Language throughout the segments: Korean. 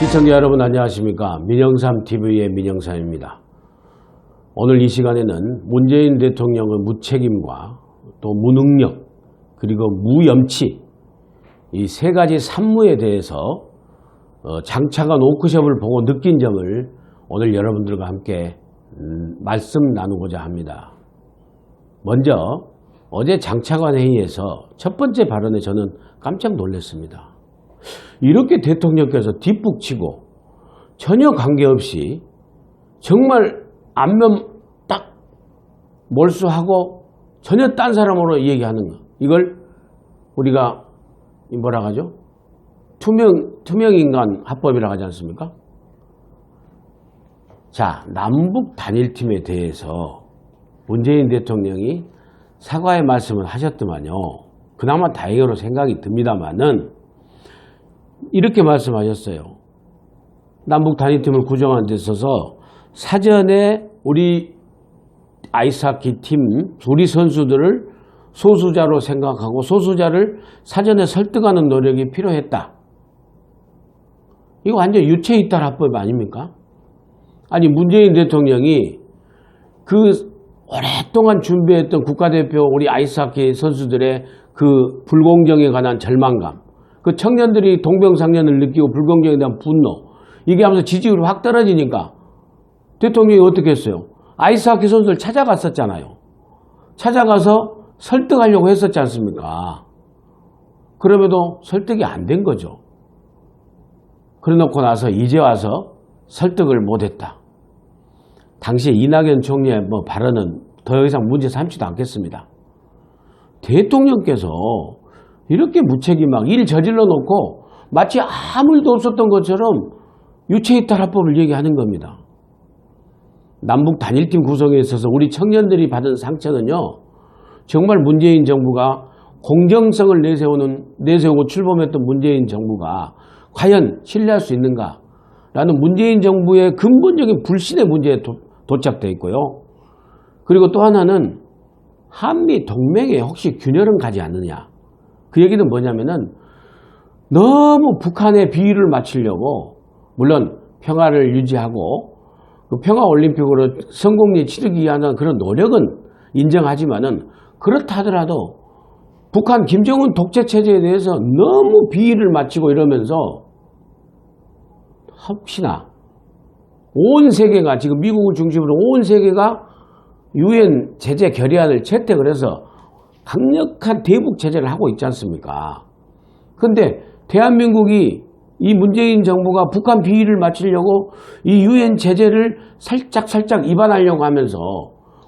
시청자 여러분 안녕하십니까 민영삼TV의 민영삼입니다. 오늘 이 시간에는 문재인 대통령의 무책임과 또 무능력 그리고 무염치 이 세 가지 산무에 대해서 어, 장차관 워크숍을 보고 느낀 점을 오늘 여러분들과 함께 음, 말씀 나누고자 합니다. 먼저 어제 장차관 회의에서 첫 번째 발언에 저는 깜짝 놀랐습니다. 이렇게 대통령께서 뒷북치고 전혀 관계없이 정말 안면 딱 몰수하고 전혀 딴 사람으로 얘기하는 거. 이걸 우리가 이 뭐라 하죠? 투명, 투명인간 합법이라고 하지 않습니까? 자, 남북 단일팀에 대해서 문재인 대통령이 사과의 말씀을 하셨더만요. 그나마 다행으로 생각이 듭니다만은 이렇게 말씀하셨어요. 남북 단일팀을 구정한 데 있어서 사전에 우리 아이스하키 팀 우리 선수들을 소수자로 생각하고 소수자를 사전에 설득하는 노력이 필요했다. 이거 완전 유체이탈 합법 아닙니까? 아니 문재인 대통령이 그 오랫동안 준비했던 국가대표 우리 아이스하키 선수들의 그 불공정에 관한 절망감 그 청년들이 동병상련을 느끼고 불공정에 대한 분노 이게 하면서 지지율이 확 떨어지니까 대통령이 어떻게 했어요? 아이스하키 선수를 찾아갔었잖아요. 찾아가서 설득하려고 했었지 않습니까? 그럼에도 설득이 안 된 거죠. 그래놓고 나서 이제 와서 설득을 못했다. 당시 이낙연 총리의 뭐 발언은 더 이상 문제 삼지도 않겠습니다. 대통령께서 이렇게 무책임하게 일 저질러 놓고 마치 아무 일도 없었던 것처럼 유체이탈 합법을 얘기하는 겁니다. 남북 단일팀 구성에 있어서 우리 청년들이 받은 상처는요, 정말 문재인 정부가 공정성을 내세우는, 내세우고 출범했던 문재인 정부가 과연 신뢰할 수 있는가? 라는 문재인 정부의 근본적인 불신의 문제에 도, 도착되어 있고요. 그리고 또 하나는 한미 동맹에 혹시 균열은 가지 않느냐. 그 얘기는 뭐냐면은 너무 북한의 비위를 맞추려고 물론 평화를 유지하고 그 평화 올림픽으로 성공리 치르기 위한 그런 노력은 인정하지만은 그렇다 하더라도 북한 김정은 독재 체제에 대해서 너무 비위를 맞추고 이러면서 혹시나 온 세계가 지금 미국을 중심으로 온 세계가 유엔 제재 결의안을 채택을 해서 강력한 대북 제재를 하고 있지 않습니까? 근데 대한민국이 이 문재인 정부가 북한 비위를 맞추려고 이 유엔 제재를 살짝 살짝 위반하려고 하면서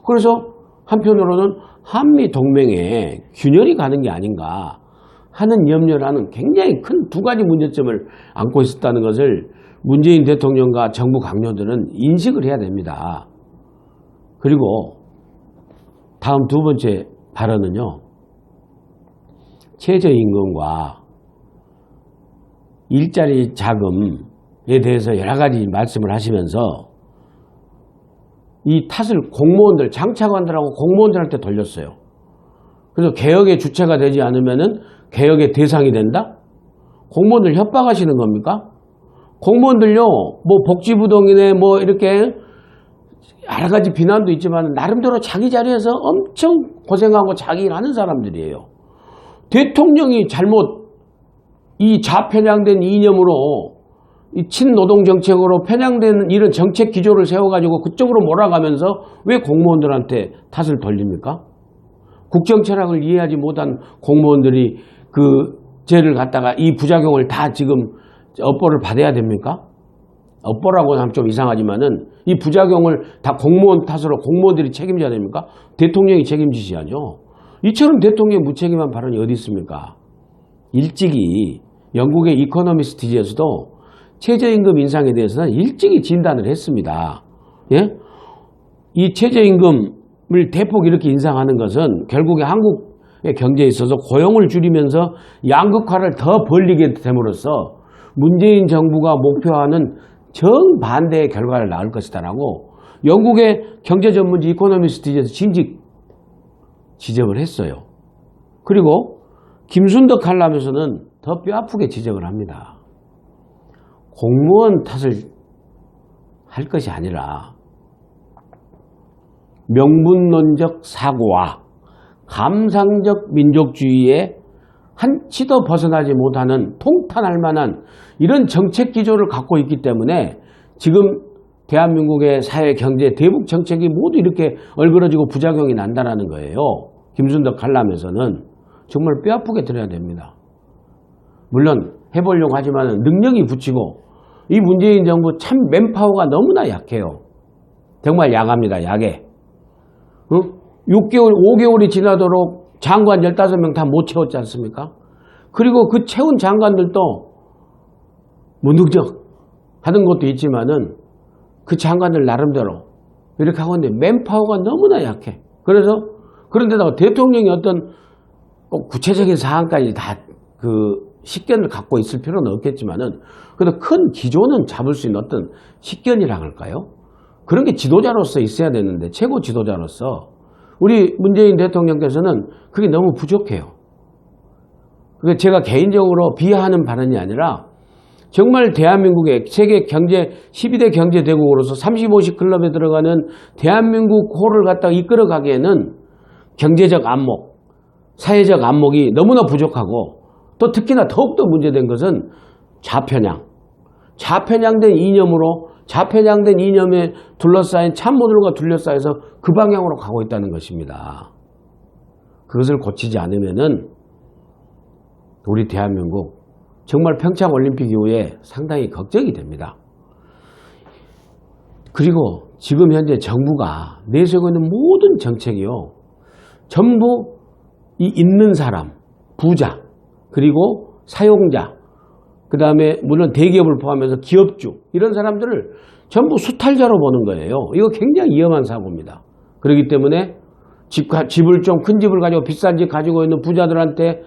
그래서 한편으로는 한미 동맹에 균열이 가는 게 아닌가 하는 염려라는 굉장히 큰 두 가지 문제점을 안고 있었다는 것을 문재인 대통령과 정부 강요들은 인식을 해야 됩니다. 그리고 다음 두 번째 발언은요. 최저임금과 일자리 자금에 대해서 여러 가지 말씀을 하시면서 이 탓을 공무원들, 장차관들하고 공무원들한테 돌렸어요. 그래서 개혁의 주체가 되지 않으면은 개혁의 대상이 된다? 공무원들 협박하시는 겁니까? 공무원들요, 뭐 복지부동이네, 뭐 이렇게 여러 가지 비난도 있지만 나름대로 자기 자리에서 엄청 고생하고 자기 일 하는 사람들이에요. 대통령이 잘못 이 좌편향된 이념으로 이 친노동 정책으로 편향된 이런 정책 기조를 세워가지고 그쪽으로 몰아가면서 왜 공무원들한테 탓을 돌립니까? 국정 철학을 이해하지 못한 공무원들이 그 죄를 갖다가 이 부작용을 다 지금 업보를 받아야 됩니까? 업보라고 하면 좀 이상하지만은 이 부작용을 다 공무원 탓으로 공무원들이 책임져야 됩니까? 대통령이 책임지셔야죠. 이처럼 대통령의 무책임한 발언이 어디 있습니까? 일찍이 영국의 이코노미스트지에서도 최저임금 인상에 대해서는 일찍이 진단을 했습니다. 예? 이 최저임금을 대폭 이렇게 인상하는 것은 결국에 한국의 경제에 있어서 고용을 줄이면서 양극화를 더 벌리게 됨으로써 문재인 정부가 목표하는 정반대의 결과를 낳을 것이다라고 영국의 경제 전문지 이코노미스트에서 진직 지적을 했어요. 그리고 김순덕 칼럼에서는 더 뼈아프게 지적을 합니다. 공무원 탓을 할 것이 아니라 명분론적 사고와 감상적 민족주의에 한치도 벗어나지 못하는 통탄할 만한 이런 정책 기조를 갖고 있기 때문에 지금 대한민국의 사회, 경제, 대북 정책이 모두 이렇게 얼그러지고 부작용이 난다라는 거예요. 김순덕 관람에서는 정말 뼈아프게 들어야 됩니다. 물론 해보려고 하지만 능력이 붙이고 이 문재인 정부 참 맨파워가 너무나 약해요. 정말 약합니다. 약해. 어? 6개월, 5개월이 지나도록 장관 15명 다 못 채웠지 않습니까? 그리고 그 채운 장관들도 무능적 하는 것도 있지만은 그 장관들 나름대로 이렇게 하고 있는데 맨파워가 너무나 약해. 그래서 그런데다가 대통령이 어떤 꼭 구체적인 사안까지 다 그 식견을 갖고 있을 필요는 없겠지만은 그래도 큰 기조는 잡을 수 있는 어떤 식견이라 할까요? 그런 게 지도자로서 있어야 되는데 최고 지도자로서 우리 문재인 대통령께서는 그게 너무 부족해요. 그게 제가 개인적으로 비하하는 발언이 아니라 정말 대한민국의 세계 경제 12대 경제 대국으로서 35시 클럽에 들어가는 대한민국 호를 갖다가 이끌어 가기에는 경제적 안목, 사회적 안목이 너무나 부족하고 또 특히나 더욱더 문제된 것은 좌편향. 좌편향된 이념으로 좌편향된 이념에 둘러싸인 참모들과 둘러싸여서 그 방향으로 가고 있다는 것입니다. 그것을 고치지 않으면은 우리 대한민국 정말 평창 올림픽 이후에 상당히 걱정이 됩니다. 그리고 지금 현재 정부가 내세우고 있는 모든 정책이요. 전부 이 있는 사람, 부자, 그리고 사용자, 그 다음에 물론 대기업을 포함해서 기업주, 이런 사람들을 전부 수탈자로 보는 거예요. 이거 굉장히 위험한 사고입니다. 그렇기 때문에 집, 집을 좀 큰 집을 가지고 비싼 집 가지고 있는 부자들한테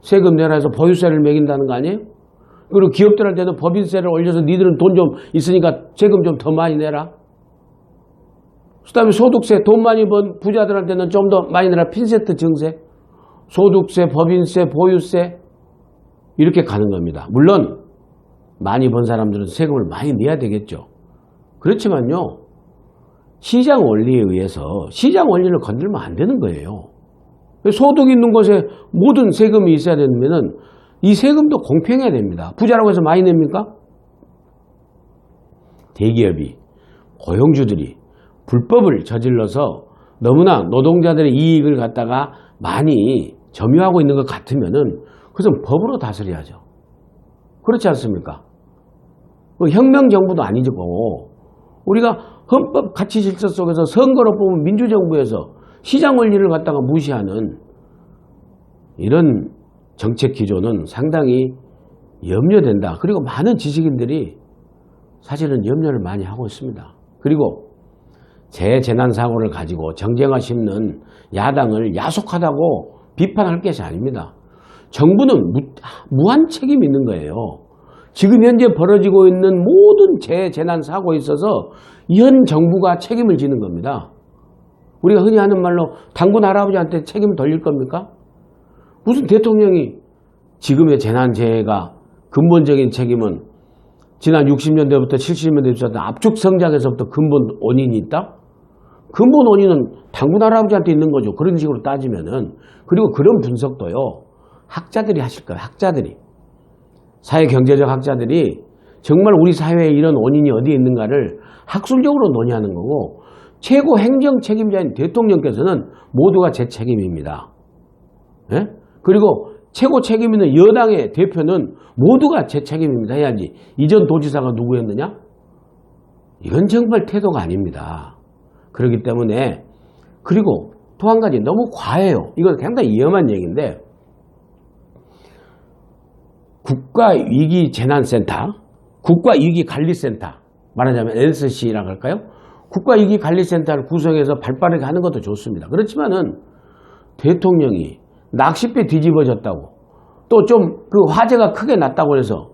세금 내라 해서 보유세를 매긴다는 거 아니에요? 그리고 기업들한테는 법인세를 올려서 니들은 돈 좀 있으니까 세금 좀 더 많이 내라. 그 다음에 소득세, 돈 많이 번 부자들한테는 좀 더 많이 내라. 핀세트 증세, 소득세, 법인세, 보유세 이렇게 가는 겁니다. 물론 많이 번 사람들은 세금을 많이 내야 되겠죠. 그렇지만요. 시장 원리에 의해서 시장 원리를 건들면 안 되는 거예요. 소득 있는 곳에 모든 세금이 있어야 되면은 이 세금도 공평해야 됩니다. 부자라고 해서 많이 냅니까? 대기업이 고용주들이 불법을 저질러서 너무나 노동자들의 이익을 갖다가 많이 점유하고 있는 것 같으면은 그것은 법으로 다스려야죠. 그렇지 않습니까? 뭐 혁명 정부도 아니고 우리가 헌법 가치 질서 속에서 선거로 뽑은 민주정부에서 시장 원리를 갖다가 무시하는 이런 정책 기조는 상당히 염려된다. 그리고 많은 지식인들이 사실은 염려를 많이 하고 있습니다. 그리고 재재난 사고를 가지고 정쟁화 심는 야당을 야속하다고 비판할 것이 아닙니다. 정부는 무, 한 책임이 있는 거예요. 지금 현재 벌어지고 있는 모든 재 재난 사고에 있어서 현 정부가 책임을 지는 겁니다. 우리가 흔히 하는 말로 당군 할아버지한테 책임을 돌릴 겁니까? 무슨 대통령이 지금의 재난 재해가 근본적인 책임은 지난 60년대부터 70년대 있었던 압축 성장에서부터 근본 원인이 있다? 근본 원인은 당군 할아버지한테 있는 거죠. 그런 식으로 따지면은. 그리고 그런 분석도요. 학자들이 하실 거예요. 학자들이. 사회 경제적 학자들이 정말 우리 사회에 이런 원인이 어디에 있는가를 학술적으로 논의하는 거고 최고 행정 책임자인 대통령께서는 모두가 제 책임입니다. 예? 그리고 최고 책임 있는 여당의 대표는 모두가 제 책임입니다 해야지 이전 도지사가 누구였느냐? 이건 정말 태도가 아닙니다. 그렇기 때문에 그리고 또 한 가지 너무 과해요. 이건 상당히 위험한 얘기인데 국가위기재난센터, 국가위기관리센터 말하자면 NSC라고 할까요? 국가위기관리센터를 구성해서 발빠르게 하는 것도 좋습니다. 그렇지만은 대통령이 낚싯배 뒤집어졌다고 또 좀 그 화재가 크게 났다고 해서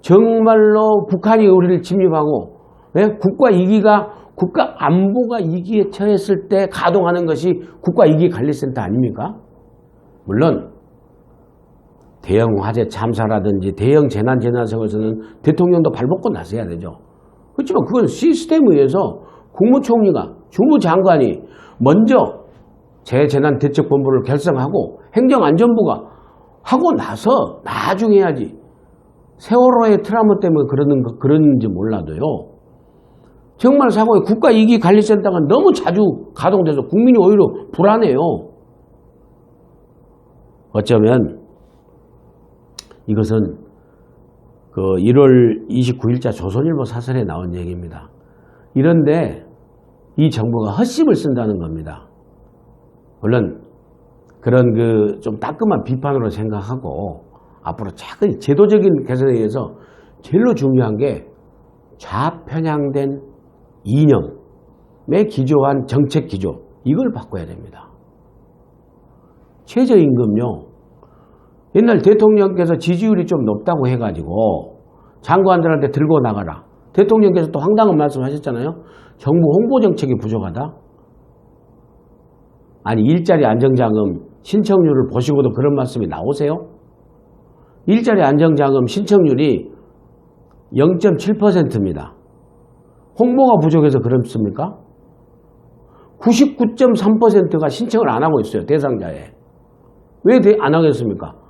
정말로 북한이 우리를 침입하고 예? 국가 위기가 국가 안보가 위기에 처했을 때 가동하는 것이 국가 위기관리센터 아닙니까? 물론 대형 화재 참사라든지 대형 재난 재난성에서는 대통령도 발벗고 나서야 되죠. 그렇지만 그건 시스템에 의해서 국무총리가 주무장관이 먼저 재재난대책본부를 결성하고 행정안전부가 하고 나서 나중에 해야지. 세월호의 트라우마 때문에 그러는 거, 그런지 몰라도요. 정말 사고에 국가이기관리센터가 너무 자주 가동돼서 국민이 오히려 불안해요. 어쩌면 이것은 그 1월 29일자 조선일보 사설에 나온 얘기입니다. 이런데 이 정부가 헛심을 쓴다는 겁니다. 물론 그런 그 좀 따끔한 비판으로 생각하고 앞으로 작은 제도적인 개선에 의해서 제일로 중요한 게 좌편향된 이념에 기조한 정책 기조 이걸 바꿔야 됩니다. 최저임금요. 옛날 대통령께서 지지율이 좀 높다고 해가지고 장관들한테 들고 나가라. 대통령께서 또 황당한 말씀 하셨잖아요. 정부 홍보 정책이 부족하다. 아니 일자리 안정자금 신청률을 보시고도 그런 말씀이 나오세요? 일자리 안정자금 신청률이 0.7%입니다. 홍보가 부족해서 그렇습니까? 99.3%가 신청을 안 하고 있어요. 대상자에. 왜 안 하겠습니까?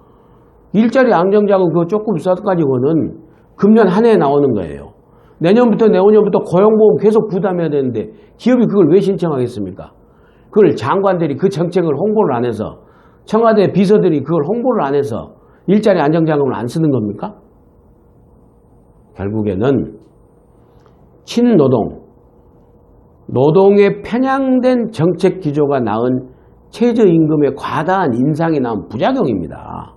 일자리 안정자금 그거 조금 써가지고는 금년 한 해에 나오는 거예요. 내년부터 내후년부터 고용보험 계속 부담해야 되는데 기업이 그걸 왜 신청하겠습니까? 그걸 장관들이 그 정책을 홍보를 안 해서 청와대 비서들이 그걸 홍보를 안 해서 일자리 안정자금을 안 쓰는 겁니까? 결국에는 친노동, 노동에 편향된 정책 기조가 낳은 최저임금의 과다한 인상이 나온 부작용입니다.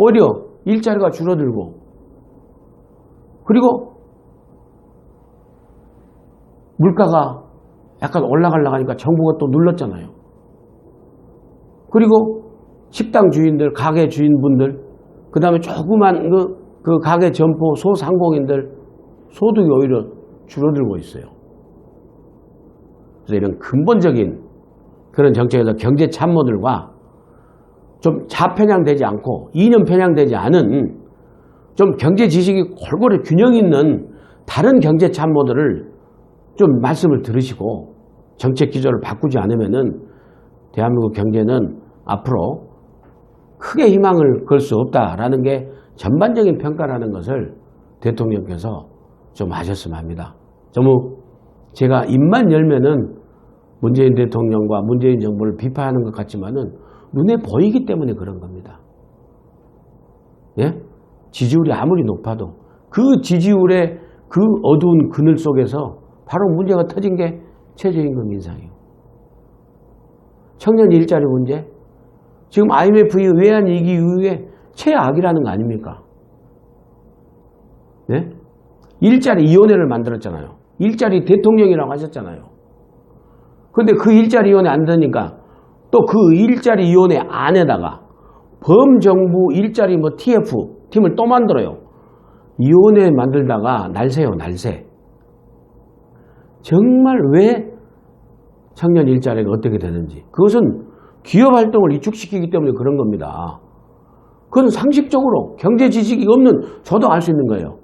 오히려 일자리가 줄어들고 그리고 물가가 약간 올라가려고 하니까 정부가 또 눌렀잖아요. 그리고 식당 주인들, 가게 주인분들, 그 다음에 조그만 그, 그 가게 점포 소상공인들 소득이 오히려 줄어들고 있어요. 그래서 이런 근본적인 그런 정책에서 경제 참모들과 좀 좌편향되지 않고 이념 편향되지 않은 좀 경제 지식이 골고루 균형 있는 다른 경제 참모들을 좀 말씀을 들으시고 정책 기조를 바꾸지 않으면은 대한민국 경제는 앞으로 크게 희망을 걸 수 없다라는 게 전반적인 평가라는 것을 대통령께서 좀 하셨으면 합니다. 너무 제가 입만 열면은 문재인 대통령과 문재인 정부를 비판하는 것 같지만은 눈에 보이기 때문에 그런 겁니다. 예? 지지율이 아무리 높아도 그 지지율의 그 어두운 그늘 속에서 바로 문제가 터진 게 최저임금 인상이에요. 청년 일자리 문제, 지금 IMF의 외환 위기 이후에 최악이라는 거 아닙니까? 네? 일자리 위원회를 만들었잖아요. 일자리 대통령이라고 하셨잖아요. 근데 그 일자리 위원회 안 되니까 또 그 일자리 위원회 안에다가 범정부 일자리 뭐 TF 팀을 또 만들어요. 위원회 만들다가 날새요, 날새. 정말 왜 청년 일자리가 어떻게 되는지. 그것은 기업 활동을 위축시키기 때문에 그런 겁니다. 그건 상식적으로 경제 지식이 없는 저도 알 수 있는 거예요.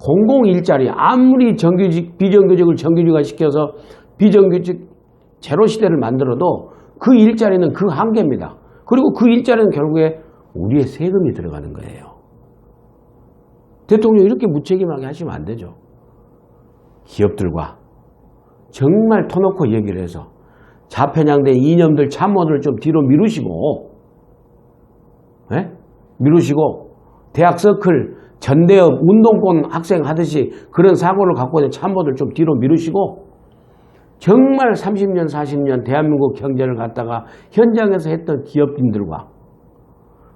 공공 일자리 아무리 정규직 비정규직을 정규직화 시켜서 비정규직 제로 시대를 만들어도 그 일자리는 그 한계입니다. 그리고 그 일자리는 결국에 우리의 세금이 들어가는 거예요. 대통령 이렇게 무책임하게 하시면 안 되죠. 기업들과 정말 터놓고 얘기를 해서 좌편향된 이념들 참모들 좀 뒤로 미루시고 네? 미루시고 대학 서클 전대업 운동권 학생 하듯이 그런 사고를 갖고 있는 참모들 좀 뒤로 미루시고 정말 30년 40년 대한민국 경제를 갖다가 현장에서 했던 기업인들과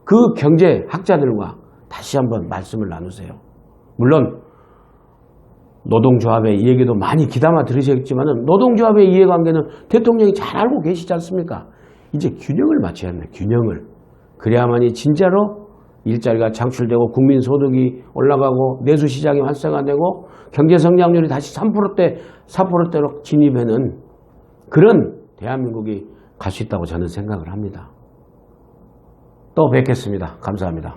그 경제학자들과 다시 한번 말씀을 나누세요. 물론 노동조합의 이야기도 많이 귀담아 들으셨지만 노동조합의 이해관계는 대통령이 잘 알고 계시지 않습니까? 이제 균형을 맞춰야 합니다. 균형을. 그래야만이 진짜로 일자리가 창출되고 국민 소득이 올라가고 내수 시장이 활성화되고 경제 성장률이 다시 3%대, 4%대로 진입하는 그런 대한민국이 갈 수 있다고 저는 생각을 합니다. 또 뵙겠습니다. 감사합니다.